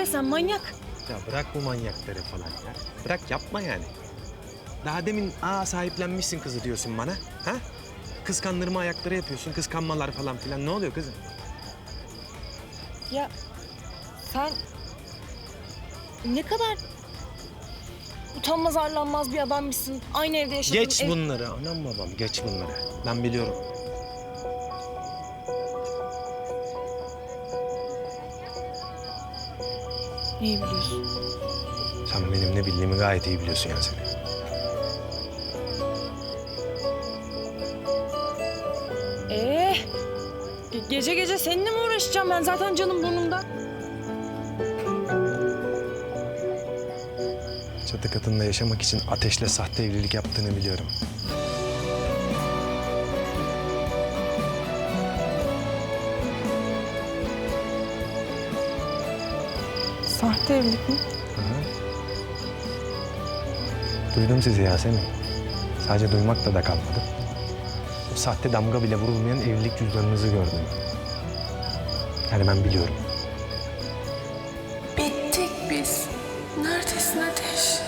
be sen manyak. Ya bırak bu manyakları falan ya. Bırak yapma yani. Daha demin aa sahiplenmişsin kızı diyorsun bana. Ha? Kıskandırma ayakları yapıyorsun, kıskanmalar falan filan. Ne oluyor kızım? Ya sen ne kadar utanmaz arlanmaz bir adammışsın. Aynı evde yaşadığın Geç bunları anam babam, geç bunları. Ben biliyorum. Neyi biliyorsun? Sen benim ne bildiğimi gayet iyi biliyorsun Yasemin. Ee, ge- gece gece seninle mi uğraşacağım ben? Zaten canım burnumda. Çatı katında yaşamak için ateşle sahte evlilik yaptığını biliyorum. Sahte evlilik mi? Duydum sizi Yasemin. Sadece duymakla da kalmadı. O sahte damga bile vurulmayan evlilik cüzdanınızı gördüm. Yani ben biliyorum. Bittik biz. Neredesin Ateş?